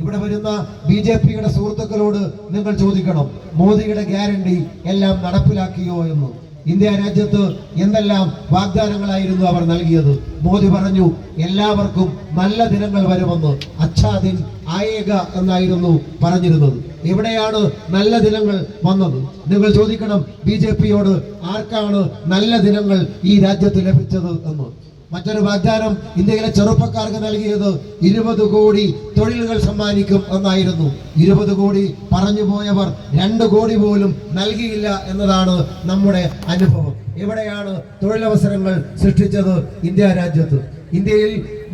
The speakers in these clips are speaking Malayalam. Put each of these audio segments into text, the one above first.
ഇവിടെ വരുന്ന ബി ജെ പിയുടെ സുഹൃത്തുക്കളോട് നിങ്ങൾ ചോദിക്കണം മോദിയുടെ ഗ്യാരണ്ടി എല്ലാം നടപ്പിലാക്കിയോ എന്ന്. ഇന്ത്യ രാജ്യത്ത് എന്തെല്ലാം വാഗ്ദാനങ്ങളായിരുന്നു അവർ നൽകിയത്? മോദി പറഞ്ഞു എല്ലാവർക്കും നല്ല ദിനങ്ങൾ വരുമെന്ന്. അച്ഛാദിൻ ആയേക എന്നായിരുന്നു പറഞ്ഞിരുന്നത്. എവിടെയാണ് നല്ല ദിനങ്ങൾ വന്നത്? നിങ്ങൾ ചോദിക്കണം ബി ജെ പിയോട് ആർക്കാണ് നല്ല ദിനങ്ങൾ ഈ രാജ്യത്ത് ലഭിച്ചത് എന്ന്. മറ്റൊരു വാഗ്ദാനം ഇന്ത്യയിലെ ചെറുപ്പക്കാർക്ക് നൽകിയത് ഇരുപത് കോടി തൊഴിലുകൾ സമ്മാനിക്കും എന്നായിരുന്നു. ഇരുപത് കോടി പറഞ്ഞു പോയവർ രണ്ട് കോടി പോലും നൽകിയില്ല എന്നതാണ് നമ്മുടെ അനുഭവം. എവിടെയാണ് തൊഴിലവസരങ്ങൾ സൃഷ്ടിച്ചത് ഇന്ത്യ രാജ്യത്ത്? ഇന്ത്യയിൽ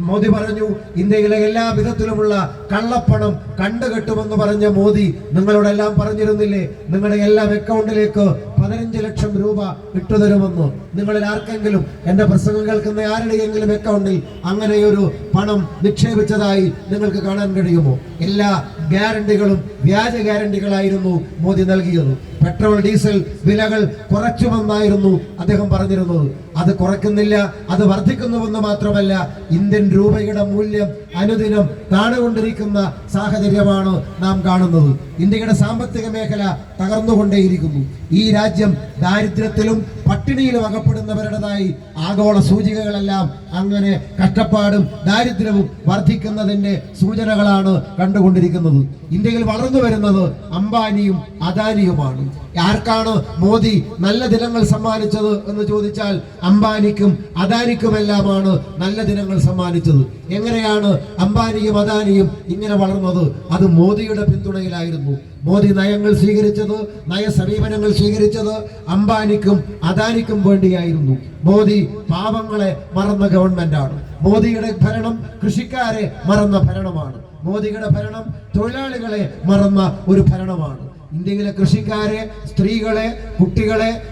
മോദി പറഞ്ഞു ഇന്ത്യയിലെ എല്ലാ വിധത്തിലുമുള്ള കള്ളപ്പണം കണ്ടുകെട്ടുമെന്ന് പറഞ്ഞ മോദി നിങ്ങളോടെല്ലാം പറഞ്ഞിരുന്നില്ലേ? നിങ്ങളുടെ എല്ലാം അക്കൗണ്ടിലേക്ക് പതിനഞ്ച് ലക്ഷം രൂപ ഇട്ടുതരുമെന്ന് നിങ്ങളിൽ ആർക്കെങ്കിലും എന്റെ പ്രസംഗം കേൾക്കുന്ന ആരുടെയെങ്കിലും അക്കൗണ്ടിൽ അങ്ങനെയൊരു പണം നിക്ഷേപിച്ചതായി നിങ്ങൾക്ക് കാണാൻ കഴിയുമോ? എല്ലാ ഗ്യാരണ്ടികളും വ്യാജ ഗ്യാരണ്ടികളായിരുന്നു മോദി നൽകിയത്. പെട്രോൾ ഡീസൽ വിലകൾ കുറച്ചുമെന്നായിരുന്നു അദ്ദേഹം പറഞ്ഞിരുന്നത്. അത് കുറയ്ക്കുന്നില്ല അത് വർദ്ധിക്കുന്നുവെന്ന് മാത്രമല്ല ഇന്ത്യൻ രൂപയുടെ മൂല്യം അനുദിനം താണുകൊണ്ടിരിക്കുന്ന സാഹചര്യമാണ് നാം കാണുന്നത്. ഇന്ത്യയുടെ സാമ്പത്തിക മേഖല തകർന്നുകൊണ്ടേയിരിക്കുന്നു. ഈ രാജ്യം ദാരിദ്ര്യത്തിലും പട്ടിണിയിലും അകപ്പെടുന്നവരുടേതായി ആഗോള സൂചികകളെല്ലാം അങ്ങനെ കഷ്ടപ്പാടും ദാരിദ്ര്യവും വർദ്ധിക്കുന്നതിന്റെ സൂചനകളാണ് കണ്ടുകൊണ്ടിരിക്കുന്നത്. ഇന്ത്യയിൽ വളർന്നു വരുന്നത് അംബാനിയും അദാനിയുമാണ്. ആർക്കാണ് മോദി നല്ല ദിനങ്ങൾ സമ്മാനിച്ചത് എന്ന് ചോദിച്ചാൽ അംബാനിക്കും അദാനിക്കുമെല്ലാമാണ് നല്ല ദിനങ്ങൾ സമ്മാനിച്ചത്. എങ്ങനെയാണ് അംബാനിയും അദാനിയും ഇങ്ങനെ വളർന്നത്. അത് മോദിയുടെ പിന്തുണയിലായിരുന്നു. മോദി നയങ്ങൾ സ്വീകരിച്ചത് നയ സമീപനങ്ങൾ സ്വീകരിച്ചത് അംബാനിക്കും അദാനിക്കും വേണ്ടിയായിരുന്നു. മോദി പാവങ്ങളെ മറന്ന ഗവൺമെന്റാണ്. മോദിയുടെ ഭരണം കൃഷിക്കാരെ മറന്ന ഭരണമാണ്. മോദിയുടെ ഭരണം തൊഴിലാളികളെ മറന്ന ഒരു ഭരണമാണ്. ഇന്ത്യയിലെ കൃഷിക്കാരെ സ്ത്രീകളെ കുട്ടികളെ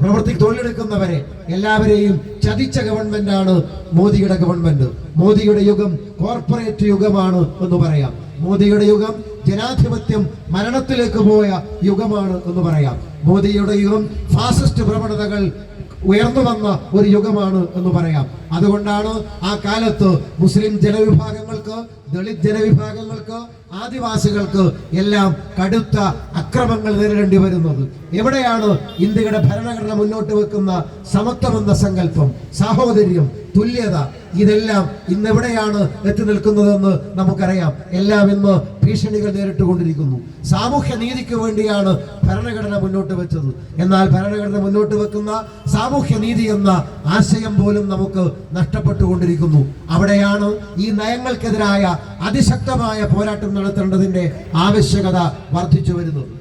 പ്രവൃത്തി തൊഴിലെടുക്കുന്നവരെ എല്ലാവരെയും ചതിച്ച ഗവൺമെന്റാണ് മോദിയുടെ ഗവൺമെന്റ് മോദിയുടെ യുഗം കോർപ്പറേറ്റ് യുഗമാണ് എന്ന് പറയാം. മോദിയുടെ യുഗം ജനാധിപത്യം മരണത്തിലേക്ക് പോയ യുഗമാണ് എന്ന് പറയാം. മോദിയുടെ യുഗം ഫാസിസ്റ്റ് പ്രവണതകൾ ഉയർന്നു വന്ന ഒരു യുഗമാണ് എന്ന് പറയാം. അതുകൊണ്ടാണ് ആ കാലത്ത് മുസ്ലിം ജനവിഭാഗങ്ങൾക്ക് ദളിത് ജനവിഭാഗങ്ങൾക്ക് ആദിവാസികൾക്ക് എല്ലാം കടുത്ത അക്രമങ്ങൾ നേരിടേണ്ടി വരുന്നത്. എവിടെയാണ് ഇന്ത്യയുടെ ഭരണഘടന മുന്നോട്ട് വെക്കുന്ന സമത്വമെന്ന സങ്കല്പം സാഹോദര്യം തുല്യത ഇതെല്ലാം ഇന്ന് എവിടെയാണ് എത്തി നിൽക്കുന്നതെന്ന് നമുക്കറിയാം. എല്ലാം ഇന്ന് ഭീഷണികൾ നേരിട്ടുകൊണ്ടിരിക്കുന്നു. സാമൂഹ്യ നീതിക്ക് വേണ്ടിയാണ് ഭരണഘടന മുന്നോട്ട് വെച്ചത്. എന്നാൽ ഭരണഘടന മുന്നോട്ട് വെക്കുന്ന സാമൂഹ്യ നീതി എന്ന ആശയം പോലും നമുക്ക് നഷ്ടപ്പെട്ടുകൊണ്ടിരിക്കുന്നു. അവിടെയാണ് ഈ നയങ്ങൾക്കെതിരായ അതിശക്തമായ പോരാട്ടം നടത്തേണ്ടതിന്റെ ആവശ്യകത വർദ്ധിച്ചു വരുന്നത്.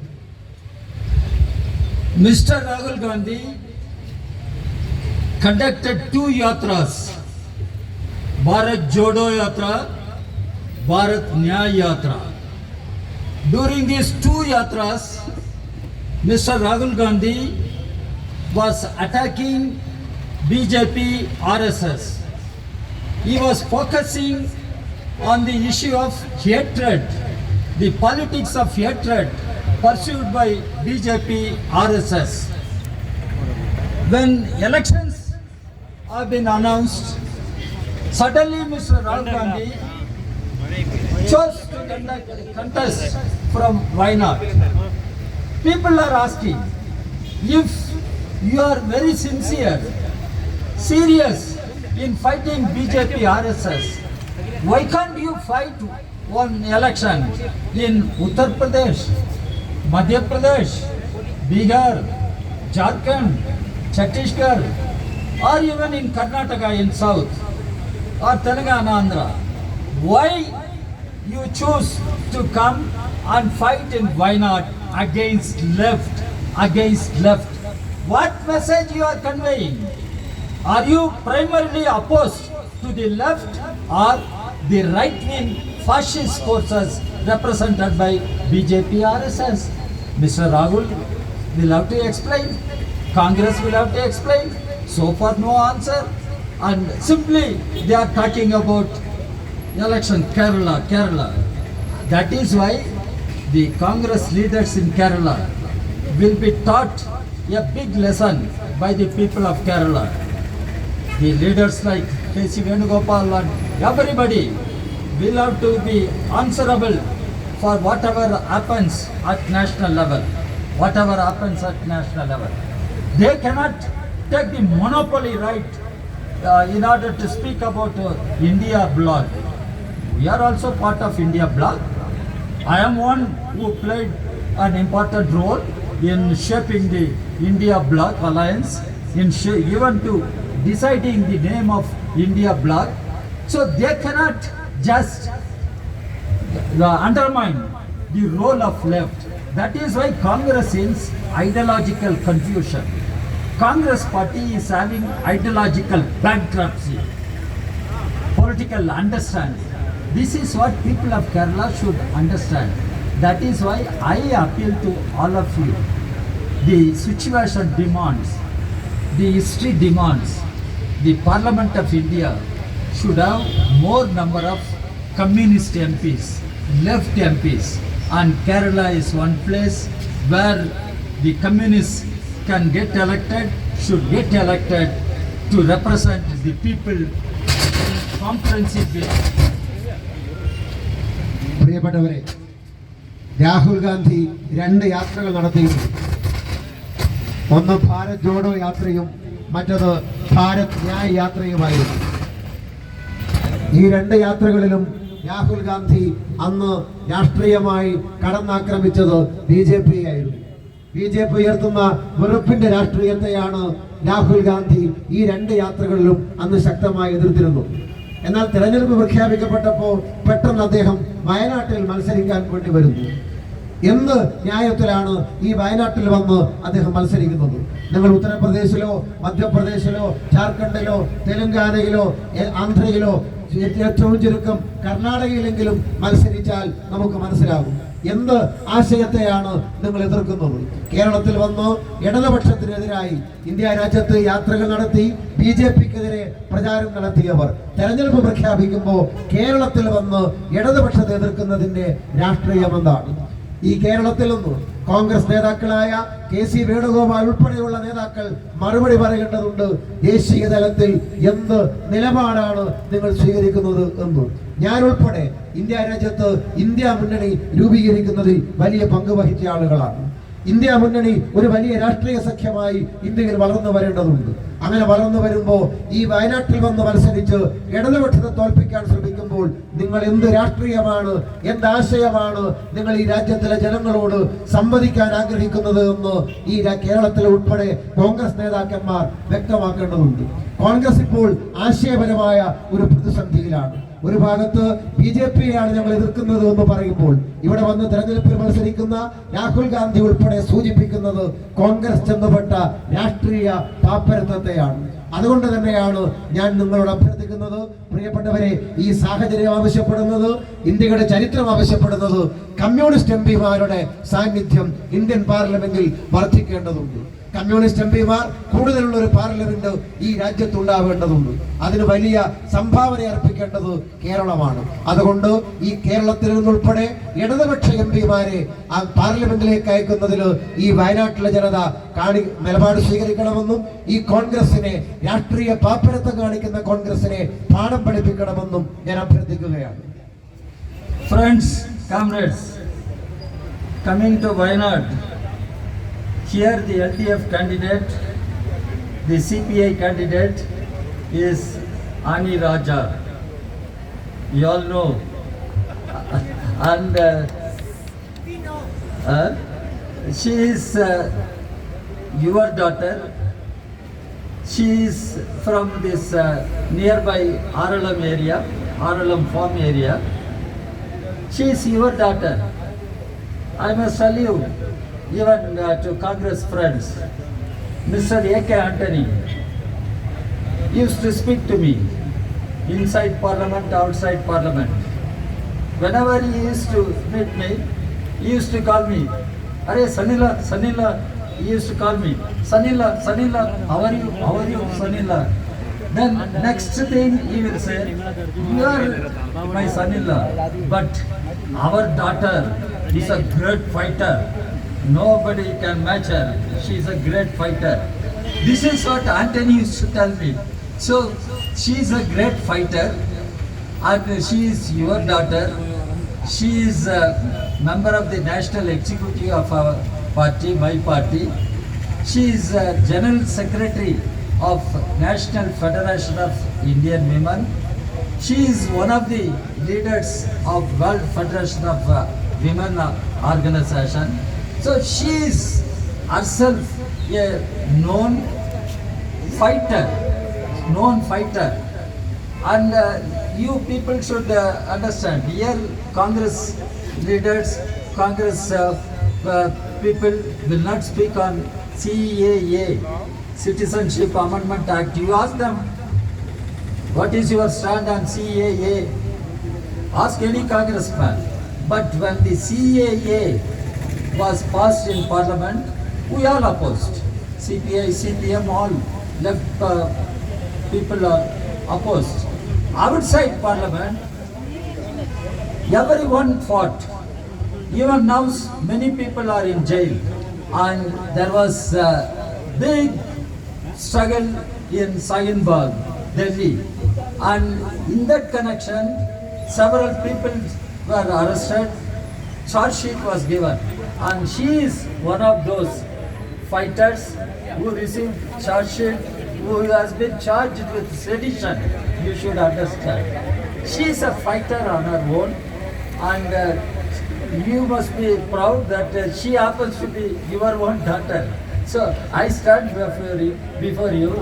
Mister Rahul Gandhi conducted two yatras Bharat Jodo Yatra, Bharat Nyaya Yatra. During these two yatras, Mr. Rahul Gandhi was attacking BJP RSS. He was focusing on the issue of hatred, the politics of hatred pursued by BJP RSS. When elections have been announced, suddenly Mr. Rahul Gandhi chose to conduct, contest from Wayanad. People are asking if you are very sincere, serious in fighting BJP RSS, why can't you fight one election in Uttar Pradesh, Madhya Pradesh, Bihar, Jharkhand, Chhattisgarh, or even in Karnataka in south, or Telangana, Andhra? Why you choose to come and fight in Wayanad against left, against left? What message you are conveying? Are you primarily opposed to the left or the right-wing fascist forces represented by BJP RSS? Mr. Rahul will have to explain. Congress will have to explain. So far, no answer. And simply they are talking about election Kerala, Kerala. That is why the Congress leaders in Kerala will be taught a big lesson by the people of Kerala. The leaders like K.C. Venugopal and everybody will have to be answerable for whatever happens at national level. Whatever happens at national level. They cannot take the monopoly right uh, in order to speak about uh, India blog. We are also part of India blog. I am one who played an important role in shaping the India Bloc alliance, in even to deciding the name of India Bloc. So they cannot just uh, undermine the role of left. That is why Congress is ideological confusion. Congress party is having ideological bankruptcy political understanding. This is what people of Kerala should understand. That is why I appeal to all of you. The situation demands, the history demands, the Parliament of India should have more number of communist MPs, left MPs, and Kerala is one place where the communists can get elected, should get elected to represent the people comprehensive way. പ്രിയപ്പെട്ടവരെ രാഹുൽ ഗാന്ധി രണ്ട് യാത്രകൾ നടത്തിയിരുന്നു. ഒന്ന് ഭാരത് ജോഡോ യാത്രയും മറ്റത് ഭാരത് ന്യായ് യാത്രയുമായിരുന്നു. ഈ രണ്ട് യാത്രകളിലും രാഹുൽ ഗാന്ധി അന്ന് രാഷ്ട്രീയമായി കടന്നാക്രമിച്ചത് ബി ജെ പി ആയിരുന്നു. ബി ജെ പി ഉയർത്തുന്ന വെറുപ്പിന്റെ രാഷ്ട്രീയത്തെയാണ് രാഹുൽ ഗാന്ധി ഈ രണ്ട് യാത്രകളിലും അന്ന് ശക്തമായി എതിർത്തിരുന്നു എന്നാൽ തെരഞ്ഞെടുപ്പ് പ്രഖ്യാപിക്കപ്പെട്ടപ്പോൾ പെട്ടെന്ന് അദ്ദേഹം വയനാട്ടിൽ മത്സരിക്കാൻ വേണ്ടി വരുന്നു. എന്ത് ന്യായത്തിലാണ് ഈ വയനാട്ടിൽ വന്ന് അദ്ദേഹം മത്സരിക്കുന്നത്? നിങ്ങൾ ഉത്തർപ്രദേശിലോ മധ്യപ്രദേശിലോ ജാർഖണ്ഡിലോ തെലങ്കാനയിലോ ആന്ധ്രയിലോ ഏറ്റവും ചുരുക്കം കർണാടകയിലെങ്കിലും മത്സരിച്ചാൽ നമുക്ക് മനസ്സിലാകും. എന്ത് ആശയത്തെയാണ് നിങ്ങൾ എതിർക്കുന്നത്? കേരളത്തിൽ വന്ന് ഇടതുപക്ഷത്തിനെതിരായി ഇന്ത്യ രാജ്യത്ത് യാത്രകൾ നടത്തി ബി ജെ പിക്കെതിരെ പ്രചാരം നടത്തിയവർ. തെരഞ്ഞെടുപ്പ് പ്രഖ്യാപിക്കുമ്പോൾ കേരളത്തിൽ വന്ന് ഇടതുപക്ഷത്തെ എതിർക്കുന്നതിന്റെ രാഷ്ട്രീയം എന്താണ്? ഈ കേരളത്തിൽ നിന്ന് കോൺഗ്രസ് നേതാക്കളായ കെ സി വേണുഗോപാൽ ഉൾപ്പെടെയുള്ള നേതാക്കൾ മറുപടി പറയേണ്ടതുണ്ട്. ദേശീയ തലത്തിൽ എന്ത് നിലപാടാണ് നിങ്ങൾ സ്വീകരിക്കുന്നത് എന്ന്. ഞാൻ ഉൾപ്പെടെ ഇന്ത്യ രാജ്യത്ത് ഇന്ത്യ മുന്നണി രൂപീകരിക്കുന്നതിൽ വലിയ പങ്ക് വഹിച്ച ആളുകളാണ്. ഇന്ത്യ മുന്നണി ഒരു വലിയ രാഷ്ട്രീയ സഖ്യമായി ഇന്ത്യയിൽ വളർന്നു വരേണ്ടതുണ്ട്. അങ്ങനെ വളർന്നു വരുമ്പോൾ ഈ വയനാട്ടിൽ വന്ന് മത്സരിച്ച് ഇടതുപക്ഷത്തെ തോൽപ്പിക്കാൻ ശ്രമിക്കുമ്പോൾ നിങ്ങൾ എന്ത് രാഷ്ട്രീയമാണ് എന്ത് ആശയമാണ് നിങ്ങൾ ഈ രാജ്യത്തിലെ ജനങ്ങളോട് സംവദിക്കാൻ ആഗ്രഹിക്കുന്നത് എന്ന് ഈ കേരളത്തിലെ ഉൾപ്പെടെ കോൺഗ്രസ് നേതാക്കന്മാർ വ്യക്തമാക്കേണ്ടതുണ്ട്. കോൺഗ്രസ് ഇപ്പോൾ ആശയപരമായ ഒരു പ്രതിസന്ധിയിലാണ്. ഒരു ഭാഗത്ത് ബി ജെ പിയെയാണ് ഞങ്ങൾ എതിർക്കുന്നത് എന്ന് പറയുമ്പോൾ ഇവിടെ വന്ന് തെരഞ്ഞെടുപ്പിൽ മത്സരിക്കുന്ന രാഹുൽ ഗാന്ധി ഉൾപ്പെടെ സൂചിപ്പിക്കുന്നത് കോൺഗ്രസ് ചെന്നപ്പെട്ട രാഷ്ട്രീയ പാപ്പരത്വത്തെയാണ് അതുകൊണ്ട് തന്നെയാണ് ഞാൻ നിങ്ങളോട് അഭ്യർത്ഥിക്കുന്നത് പ്രിയപ്പെട്ടവരെ ഈ സാഹചര്യം ആവശ്യപ്പെടുന്നത് ഇന്ത്യയുടെ ചരിത്രം ആവശ്യപ്പെടുന്നത് കമ്മ്യൂണിസ്റ്റ് എം പിമാരുടെ സാന്നിധ്യം ഇന്ത്യൻ പാർലമെന്റിൽ വർദ്ധിക്കേണ്ടതുണ്ട്. കമ്മ്യൂണിസ്റ്റ് എം പിമാർ കൂടുതലുള്ള ഒരു പാർലമെന്റ് ഈ രാജ്യത്ത് ഉണ്ടാവേണ്ടതുണ്ട് അതിന് വലിയ സംഭാവന അർപ്പിക്കേണ്ടത് കേരളമാണ്. അതുകൊണ്ട് ഈ കേരളത്തിൽ നിന്നുൾപ്പെടെ ഇടതുപക്ഷ എം പിമാരെ ആ പാർലമെന്റിലേക്ക് അയക്കുന്നതിൽ ഈ വയനാട്ടിലെ ജനത കാണി നിലപാട് സ്വീകരിക്കണമെന്നും ഈ കോൺഗ്രസിനെ രാഷ്ട്രീയ പാപ്പരത്വം കാണിക്കുന്ന കോൺഗ്രസിനെ പാഠം പഠിപ്പിക്കണമെന്നും ഞാൻ അഭ്യർത്ഥിക്കുകയാണ്. Friends comrades, coming to Wayanad, here the LDF candidate, the CPI candidate is Ani Raja. You all know. And uh, uh, she is uh, your daughter. She is from this uh, nearby Aralam area, Aralam farm area. She is your daughter. I must tell you, even uh, to Congress friends, Mr. A.K. Antony used to speak to me inside Parliament, outside Parliament. Whenever he used to meet me, he used to call me, Are Sanila, Sanila, he used to call me, Sanila, Sanila, how are you, how are you, Sanila? Then next thing he will say, you are my son-in-law, but our daughter is a great fighter. Nobody can match her. She is a great fighter. This is what Anthony used to tell me. So she is a great fighter and she is your daughter. She is a member of the national executive of our party, my party. She is a general secretary of National Federation of Indian Women. She is one of the leaders of World Federation of uh, Women Organization. So she is herself a known fighter, known fighter. And uh, you people should uh, understand, here Congress leaders, Congress uh, uh, people will not speak on CAA, Citizenship Amendment Act. You ask them, what is your stand on CAA? Ask any congressman. But when the CAA was passed in parliament, we all opposed. CPI, CPM, all left uh, people are opposed. Outside parliament, everyone fought. Even now, many people are in jail, and there was a big struggle in Saginbag, Delhi, and in that connection, several people were arrested. Charge sheet was given, and she is one of those fighters who received charge sheet, who has been charged with sedition. You should understand. She is a fighter on her own, and uh, you must be proud that uh, she happens to be your own daughter. So I stand before you, before you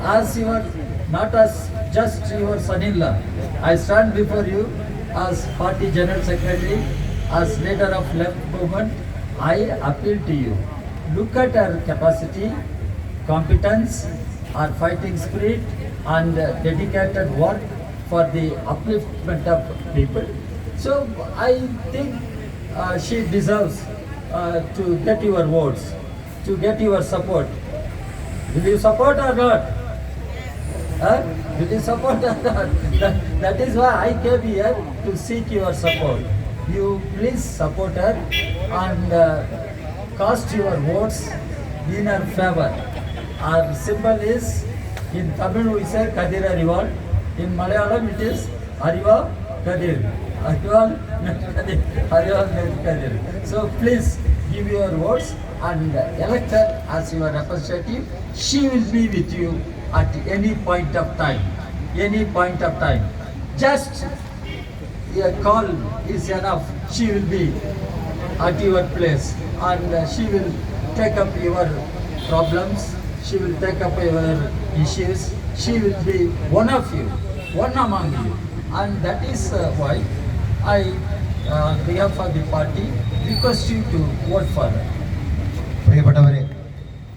as your, not as just your son-in-law. I stand before you as party general secretary, as leader of left movement. I appeal to you. Look at her capacity, competence, her fighting spirit, and dedicated work for the upliftment of people. So I think uh, she deserves uh, to get your votes, to get your support. Will you support or not? Huh? Will you support or not? That, that is why I came here to seek your support. You please support her and uh, cast your votes in her favor. Our symbol is in Tamil we say Kadir Arival. In Malayalam it is Ariva Kadir. Arival Kadir. Arival Kadir. So please give your votes and elect her as your representative. She will be with you at any point of time. Any point of time. Just a call is enough. She will be at your place and uh, she will take up your problems. She will take up your issues. She will be one of you, one among you. And that is uh, why I, uh, on behalf of the party, request you to vote for her. പ്രിയപ്പെട്ടവരെ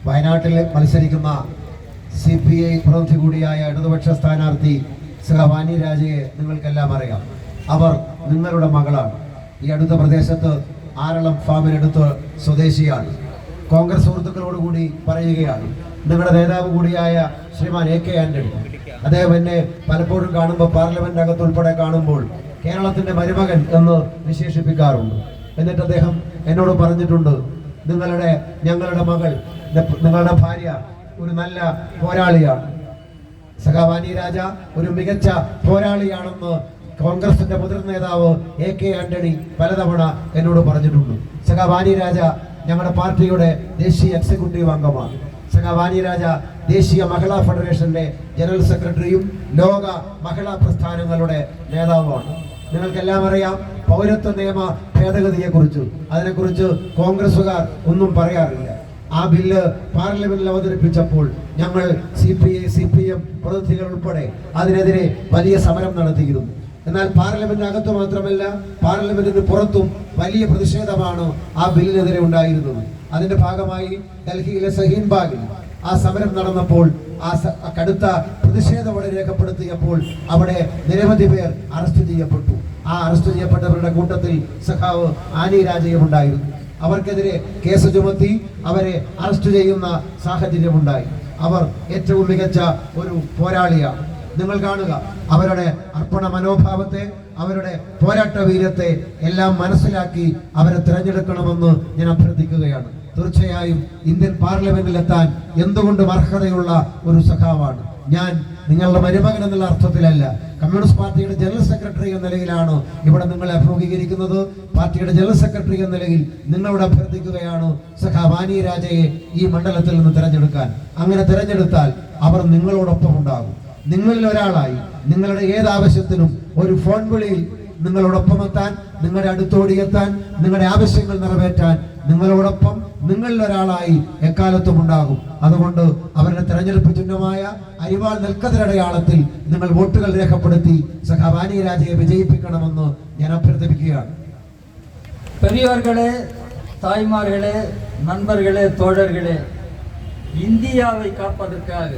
വയനാട്ടിൽ മത്സരിക്കുന്ന സി പി ഐ പ്രതിനിധി കൂടിയായ ഇടതുപക്ഷ സ്ഥാനാർത്ഥി സഹവാനി രാജയെ നിങ്ങൾക്കെല്ലാം അറിയാം അവർ നിങ്ങളുടെ മകളാണ്. ഈ അടുത്ത പ്രദേശത്ത് ആരളം ഫാമിനടുത്ത് സ്വദേശിയാണ്. കോൺഗ്രസ് സുഹൃത്തുക്കളോടുകൂടി പറയുകയാണ്. നിങ്ങളുടെ നേതാവ് കൂടിയായ ശ്രീമാൻ എ കെ ആന്റണി. അദ്ദേഹം എന്നെ പലപ്പോഴും കാണുമ്പോൾ പാർലമെന്റ് അകത്ത് ഉൾപ്പെടെ കാണുമ്പോൾ കേരളത്തിന്റെ മരുമകൻ എന്ന് വിശേഷിപ്പിക്കാറുണ്ട്. എന്നിട്ട് അദ്ദേഹം എന്നോട് പറഞ്ഞിട്ടുണ്ട് നിങ്ങളുടെ ഞങ്ങളുടെ മകൾ നിങ്ങളുടെ ഭാര്യ ഒരു നല്ല പോരാളിയാണ്. സഖാവാനി രാജ ഒരു മികച്ച പോരാളിയാണെന്ന് കോൺഗ്രസിന്റെ മുതിർന്ന നേതാവ് എ കെ ആന്റണി പലതവണ എന്നോട് പറഞ്ഞിട്ടുണ്ട്. സഖാവാനി രാജ ഞങ്ങളുടെ പാർട്ടിയുടെ ദേശീയ എക്സിക്യൂട്ടീവ് അംഗമാണ്. സഖാവാനി രാജ ദേശീയ മഹിളാ ഫെഡറേഷന്റെ ജനറൽ സെക്രട്ടറിയും ലോക മഹിളാ പ്രസ്ഥാനങ്ങളുടെ നേതാവുമാണ്. നിങ്ങൾക്കെല്ലാം അറിയാം പൗരത്വ നിയമ ഭേദഗതിയെക്കുറിച്ച്. അതിനെക്കുറിച്ച് കോൺഗ്രസുകാർ ഒന്നും പറയാറില്ല. ആ ബില്ല് പാർലമെന്റിൽ അവതരിപ്പിച്ചപ്പോൾ ഞങ്ങൾ C P I C P M പ്രതിനിധികൾ ഉൾപ്പെടെ അതിനെതിരെ വലിയ സമരം നടത്തിയിരുന്നു. എന്നാൽ പാർലമെന്റ് അകത്ത് മാത്രമല്ല പാർലമെന്റിന് പുറത്തും വലിയ പ്രതിഷേധമാണ് ആ ബില്ലിനെതിരെ ഉണ്ടായിരുന്നത്. അതിന്റെ ഭാഗമായി ഡൽഹിയിലെ സഹീൻബാഗിൽ ആ സമരം നടന്നപ്പോൾ ആ കടുത്ത പ്രതിഷേധം അവിടെ രേഖപ്പെടുത്തിയപ്പോൾ അവിടെ നിരവധി പേർ അറസ്റ്റ് ചെയ്യപ്പെട്ടു. ആ അറസ്റ്റ് ചെയ്യപ്പെട്ടവരുടെ കൂട്ടത്തിൽ സഖാവ് ആനി രാജയും ഉണ്ടായിരുന്നു. അവർക്കെതിരെ കേസ് ചുമത്തി അവരെ അറസ്റ്റ് ചെയ്യുന്ന സാഹചര്യമുണ്ടായി. അവർ ഏറ്റവും മികച്ച ഒരു പോരാളിയാണ്. നിങ്ങൾ കാണുക. അവരുടെ അർപ്പണ മനോഭാവത്തെ അവരുടെ പോരാട്ട വീര്യത്തെ എല്ലാം മനസ്സിലാക്കി അവരെ തിരഞ്ഞെടുക്കണമെന്ന് ഞാൻ അഭ്യർത്ഥിക്കുകയാണ്. തീർച്ചയായും ഇന്ത്യൻ പാർലമെന്റിൽ എത്താൻ എന്തുകൊണ്ടും അർഹതയുള്ള ഒരു സഖാവാണ്. ഞാൻ നിങ്ങളുടെ മരുമകൻ എന്നുള്ള അർത്ഥത്തിലല്ല. കമ്മ്യൂണിസ്റ്റ് പാർട്ടിയുടെ ജനറൽ സെക്രട്ടറി എന്ന നിലയിലാണ് ഇവിടെ നിങ്ങളെ അഭിമുഖീകരിക്കുന്നത്. പാർട്ടിയുടെ ജനറൽ സെക്രട്ടറി എന്ന നിലയിൽ നിങ്ങളോട് അഭ്യർത്ഥിക്കുകയാണ് സഖാ വാനി രാജയെ ഈ മണ്ഡലത്തിൽ നിന്ന് തിരഞ്ഞെടുക്കാൻ. അങ്ങനെ തിരഞ്ഞെടുത്താൽ അവർ നിങ്ങളോടൊപ്പം ഉണ്ടാകും. നിങ്ങളിൽ ഒരാളായി നിങ്ങളുടെ ഏത് ആവശ്യത്തിനും ഒരു ഫോൺ വിളിയിൽ നിങ്ങളോടൊപ്പം എത്താൻ നിങ്ങളുടെ അടുത്തോടി എത്താൻ നിങ്ങളുടെ ആവശ്യങ്ങൾ നിറവേറ്റാൻ നിങ്ങളോടൊപ്പം നിങ്ങളിൽ ഒരാളായി എക്കാലത്തും ഉണ്ടാകും അതുകൊണ്ട് അവരുടെ തെരഞ്ഞെടുപ്പ് ചിഹ്നമായ അരിവാൾ നെൽക്കതിരടയാളത്തിൽ നിങ്ങൾ വോട്ടുകൾ രേഖപ്പെടുത്തി സഖാവാനി രാജയെ വിജയിപ്പിക്കണമെന്ന് ഞാൻ അഭ്യർത്ഥിക്കുകയാണ് பெரியோர்களே தாய்மார்களே நண்பர்களே தோழர்களே இந்தியாவை காப்பதற்காக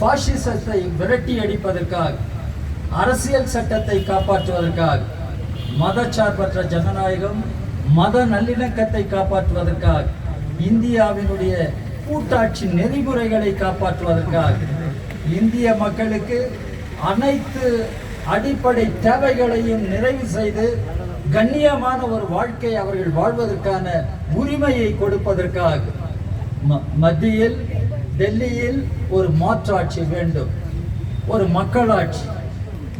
பாசிசத்தை விரட்டி அடிப்பதற்காக அரசியல் சட்டத்தை காப்பாற்றுவதற்காக மதச்சார்பற்ற ஜனநாயகம் மத நல்லிணக்கத்தை காப்பாற்றுவதற்காக இந்தியாவினுடைய கூட்டாட்சி நெறிமுறைகளை காப்பாற்றுவதற்காக இந்திய மக்களுக்கு அனைத்து அடிப்படை தேவைகளையும் நிறைவு செய்து கண்ணியமான ஒரு வாழ்க்கை அவர்கள் வாழ்வதற்கான உரிமையை கொடுப்பதற்காக ம- மத்தியில் டெல்லியில் ஒரு மாற்றாட்சி வேண்டும். ஒரு மக்களாட்சி.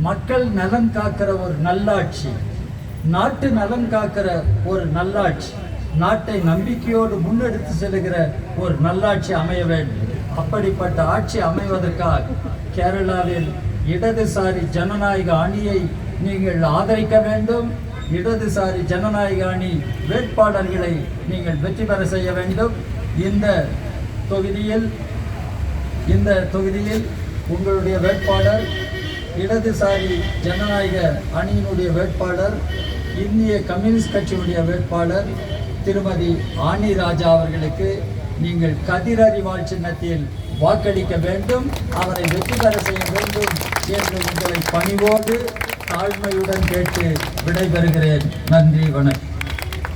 மக்கள் நலன் காக்கிற ஒரு நல்லாட்சி. நாட்டு நலன் காக்கிற ஒரு நல்லாட்சி. நாட்டை நம்பிக்கையோடு முன்னெடுத்து செல்கிற ஒரு நல்லாட்சி அமைய வேண்டும். அப்படிப்பட்ட ஆட்சி அமைவதற்காக கேரளாவில் இடதுசாரி ஜனநாயக அணியை நீங்கள் ஆதரிக்க வேண்டும். இடதுசாரி ஜனநாயக அணி வேட்பாளர்களை நீங்கள் வெற்றி பெற செய்ய வேண்டும். இந்த தொகுதியில் இந்த தொகுதியில் உங்களுடைய வேட்பாளர் இடதுசாரி ஜனநாயக அணியினுடைய வேட்பாளர் இந்திய கம்யூனிஸ்ட் கட்சியினுடைய வேட்பாளர் திருமதி ஆனி ராஜா அவர்களுக்கு நீங்கள் கதிரறிவாள் சின்னத்தில் வாக்களிக்க வேண்டும் அவரை வெற்றி பெற செய்ய வேண்டும் என்று உங்களை பணிவோடு தாழ்மையுடன் கேட்டு விடைபெறுகிறேன். நன்றி வணக்கம்.